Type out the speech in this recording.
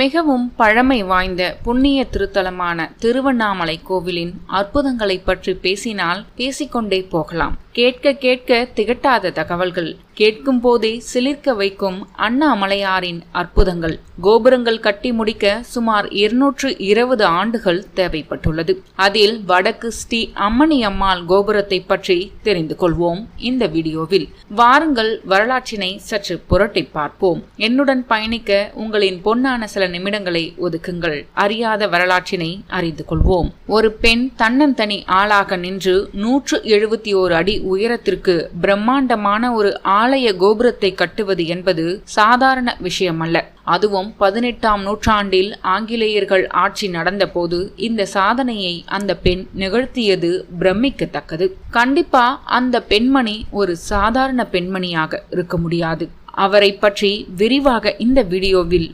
மிகவும் பழமை வாய்ந்த புண்ணிய திருத்தலமான திருவண்ணாமலை கோவிலின் அற்புதங்களை பற்றி பேசினால் பேசிக்கொண்டே போகலாம். கேட்க கேட்க திகட்டாத தகவல்கள். கேட்கும் போதே சிலிர்க்க வைக்கும் அண்ணாமலையாரின் அற்புதங்கள். கோபுரங்கள் கட்டி முடிக்க சுமார் இருநூற்று இருபது ஆண்டுகள் தேவைப்பட்டுள்ளது. அதில் வடக்கு ஸ்ரீ அம்மணி அம்மாள் கோபுரத்தை பற்றி தெரிந்து கொள்வோம் இந்த வீடியோவில். வாருங்கள் வரலாற்றினை சற்று புரட்டி பார்ப்போம். என்னுடன் பயணிக்க உங்களின் பொன்னான சில நிமிடங்களை ஒதுக்குங்கள். அறியாத வரலாற்றினை அறிந்து கொள்வோம். ஒரு பெண் தன்னந்தனி ஆளாக நின்று நூற்று எழுபத்தி ஓரு அடி உயரத்திற்கு பிரம்மாண்டமான ஒரு ஆலய கோபுரத்தை கட்டுவது என்பது சாதாரண விஷயமல்ல. அதுவும் பதினெட்டாம் நூற்றாண்டில் ஆங்கிலேயர்கள் ஆட்சி நடந்தபோது இந்த சாதனையை அந்த பெண் நிகழ்த்தியது பிரமிக்கத்தக்கது. கண்டிப்பா அந்த பெண்மணி ஒரு சாதாரண பெண்மணியாக இருக்க முடியாது. அவரை பற்றி விரிவாக இந்த வீடியோவில்